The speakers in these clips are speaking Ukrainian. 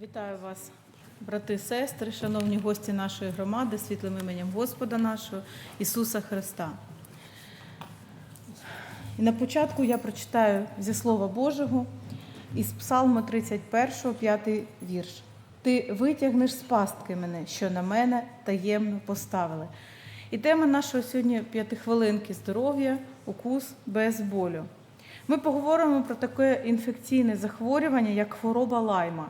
Вітаю вас, брати, сестри, шановні гості нашої громади, світлим іменем Господа нашого Ісуса Христа. І на початку я прочитаю зі Слова Божого із Псалму 31, 5 вірш. Ти витягнеш з пастки мене, що на мене таємно поставили. І тема нашої сьогодні п'ятихвилинки здоров'я, укус без болю. Ми поговоримо про таке інфекційне захворювання, як хвороба лайма.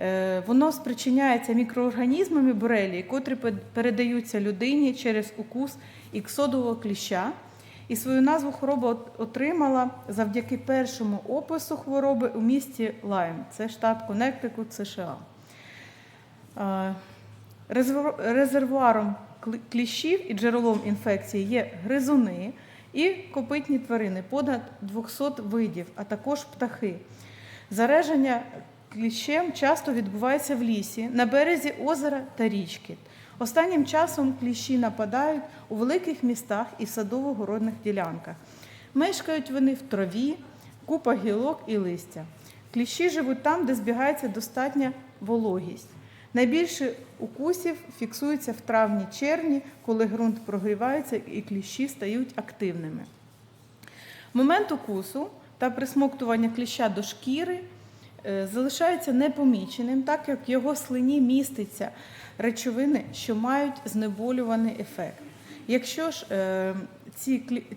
Е, Воно спричиняється мікроорганізмами борелії, котрі передаються людині через укус іксодового кліща. І свою назву хвороба отримала завдяки першому опису хвороби у місті Лайм. Це штат Коннектикут, США. Е, Резервуаром кліщів і джерелом інфекції є гризуни і копитні тварини, понад 200 видів, а також птахи. Зараження кліщем часто відбувається в лісі, на березі озера та річки. Останнім часом кліщі нападають у великих містах і садово-городних ділянках. Мешкають вони в траві, купа гілок і листя. Кліщі живуть там, де збігається достатня вологість. Найбільше укусів фіксується в травні-червні, коли ґрунт прогрівається і кліщі стають активними. Момент укусу та присмоктування кліща до шкіри залишається непоміченим, так як в його слині міститься речовини, що мають знеболюваний ефект. Якщо ж е,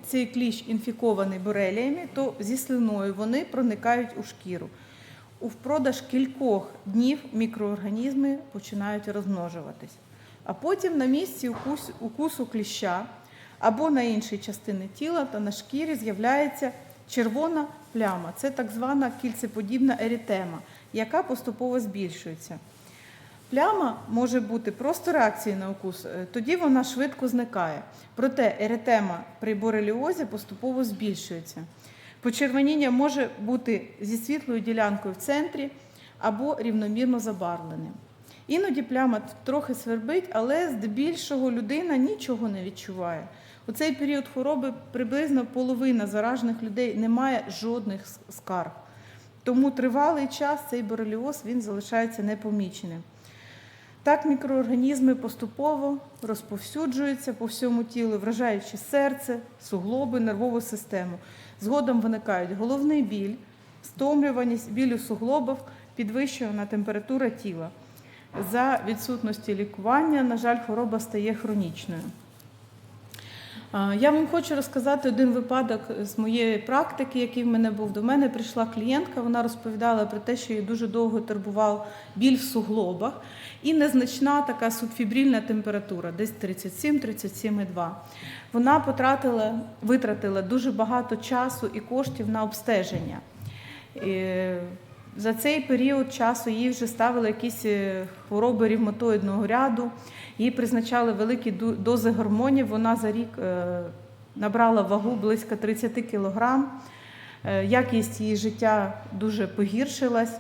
цей кліщ інфікований бореліями, то зі слиною вони проникають у шкіру. У впродаж кількох днів мікроорганізми починають розмножуватись. А потім на місці укусу кліща або на іншій частині тіла та на шкірі з'являється червона пляма. Це так звана кільцеподібна еритема, яка поступово збільшується. Пляма може бути просто реакцією на укус, е, тоді вона швидко зникає. Проте еретема при бореліозі поступово збільшується. Почервоніння може бути зі світлою ділянкою в центрі або рівномірно забарвленим. Іноді пляма трохи свербить, але здебільшого людина нічого не відчуває. У цей період хвороби приблизно половина заражених людей не має жодних скарг. Тому тривалий час цей бореліоз він залишається непоміченим. Так мікроорганізми поступово розповсюджуються по всьому тілу, вражаючи серце, суглоби, нервову систему. Згодом виникають головний біль, стомлюваність, біль у суглобах, підвищена температура тіла. За відсутності лікування, на жаль, хвороба стає хронічною. Я вам хочу розказати один випадок з моєї практики, який в мене був. До мене прийшла клієнтка, вона розповідала про те, що її дуже довго турбував біль в суглобах і незначна така субфібрильна температура, десь 37-37,2. Вона потратила, витратила дуже багато часу і коштів на обстеження. За цей період часу їй вже ставили якісь е, хвороби ревматоїдного ряду, їй призначали великі дози гормонів. Вона за рік е, набрала вагу близько 30 кілограм. Е, Якість її життя дуже погіршилась.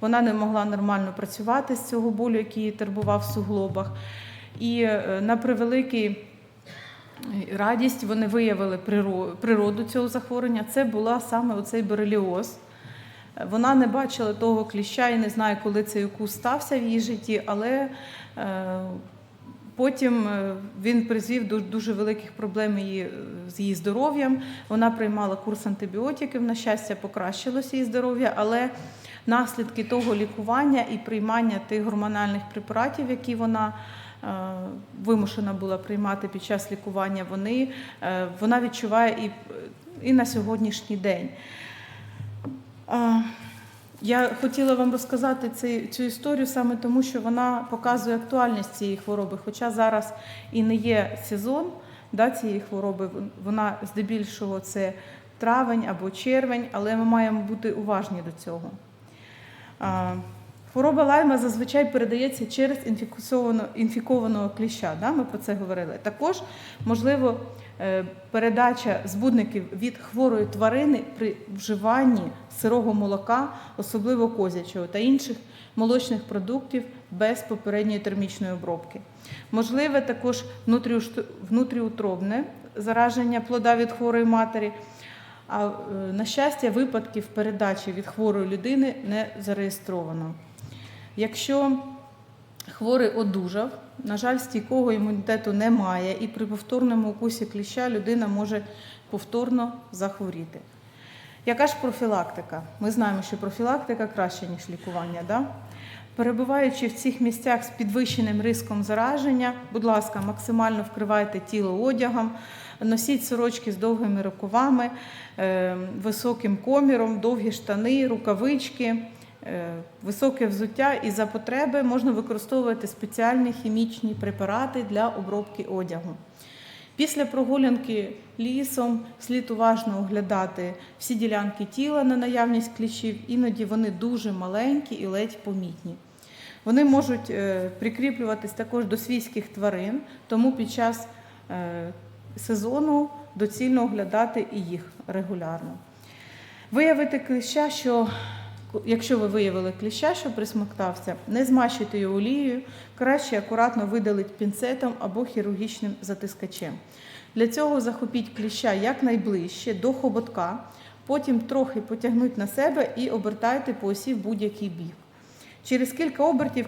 Вона не могла нормально працювати з цього болю, який її турбував в суглобах. І на превеликий радість вони виявили природу цього захворювання. Це була саме оцей бореліоз. Вона не бачила того кліща і не знає, коли цей укус стався в її житті, але е, потім е, він призвів до дуже великих проблем її, е, з її здоров'ям. Вона приймала курс антибіотиків, на щастя, покращилося її здоров'я, але наслідки того лікування і приймання тих гормональних препаратів, які вона вимушена була приймати під час лікування, вони, вона відчуває і, і на сьогоднішній день. Я хотіла вам розказати цю історію саме тому, що вона показує актуальність цієї хвороби. Хоча зараз і не є сезон да, цієї хвороби, вона здебільшого це травень або червень, але ми маємо бути уважні до цього. Хвороба лайма зазвичай передається через інфікованого, кліща. Да? Ми про це говорили. Також можливо передача збудників від хворої тварини при вживанні сирого молока, особливо козячого та інших молочних продуктів без попередньої термічної обробки. Можливе також внутріутробне зараження плода від хворої матері. А е, на щастя, випадків передачі від хворої людини не зареєстровано. Якщо хворий одужав, на жаль, стійкого імунітету немає, і при повторному укусі кліща людина може повторно захворіти. Яка ж профілактика? Ми знаємо, що профілактика краще, ніж лікування. Да? Перебуваючи в цих місцях з підвищеним риском зараження, будь ласка, максимально вкривайте тіло одягом, носіть сорочки з довгими рукавами, е, високим коміром, довгі штани, рукавички, високе взуття і за потреби можна використовувати спеціальні хімічні препарати для обробки одягу. Після прогулянки лісом слід уважно оглядати всі ділянки тіла на наявність кліщів, іноді вони дуже маленькі і ледь помітні. Вони можуть е, прикріплюватись також до свійських тварин, тому під час е, сезону доцільно оглядати і їх регулярно. Виявити кліща, що якщо ви виявили кліща, що присмоктався, не змащуйте його олією, краще акуратно видалити пінцетом або хірургічним затискачем. Для цього захопіть кліща якнайближче до хоботка, потім трохи потягнуть на себе і обертайте по осі в будь-який бік. Через кілька обертів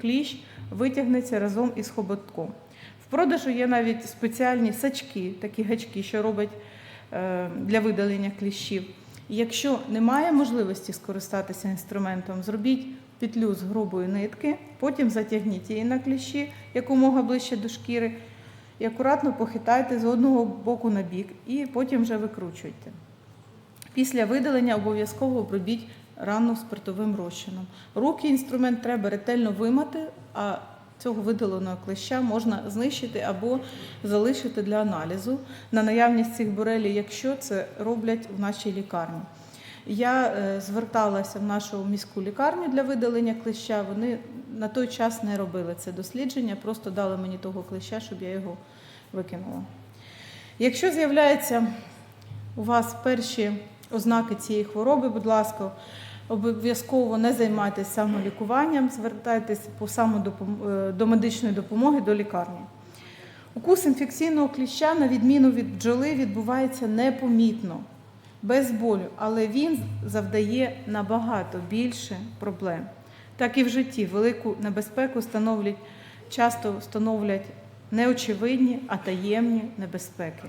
кліщ витягнеться разом із хоботком. В продажу є навіть спеціальні сачки, такі гачки, що роблять е, для видалення кліщів. Якщо немає можливості скористатися інструментом, зробіть петлю з грубої нитки, потім затягніть її на кліщі якомога ближче до шкіри, і акуратно похитайте з одного боку на бік, і потім вже викручуйте. Після видалення обов'язково обробіть рану спиртовим розчином. Руки інструмент треба ретельно вимати, а цього видаленого клеща можна знищити або залишити для аналізу на наявність цих борелій, якщо це роблять в нашій лікарні. Я е, зверталася в нашу міську лікарню для видалення клеща. Вони на той час не робили це дослідження, просто дали мені того клеща, щоб я його викинула. Якщо з'являється у вас перші ознаки цієї хвороби, будь ласка, обов'язково не займайтеся самолікуванням, звертайтесь по самодопом- е, до медичної допомоги до лікарні. Укус інфекційного кліща, на відміну від бджоли, відбувається непомітно, без болю, але він завдає набагато більше проблем. Так і в житті велику небезпеку становлять, часто становлять неочевидні, а таємні небезпеки.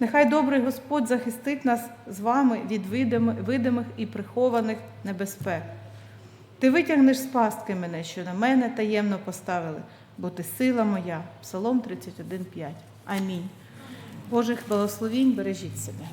Нехай добрий Господь захистить нас з вами від видими- видимих і прихованих небезпек. Ти витягнеш з пастки мене, що на мене таємно поставили, бо ти сила моя. Псалом 31,5. Амінь. Божих благословінь бережіть себе.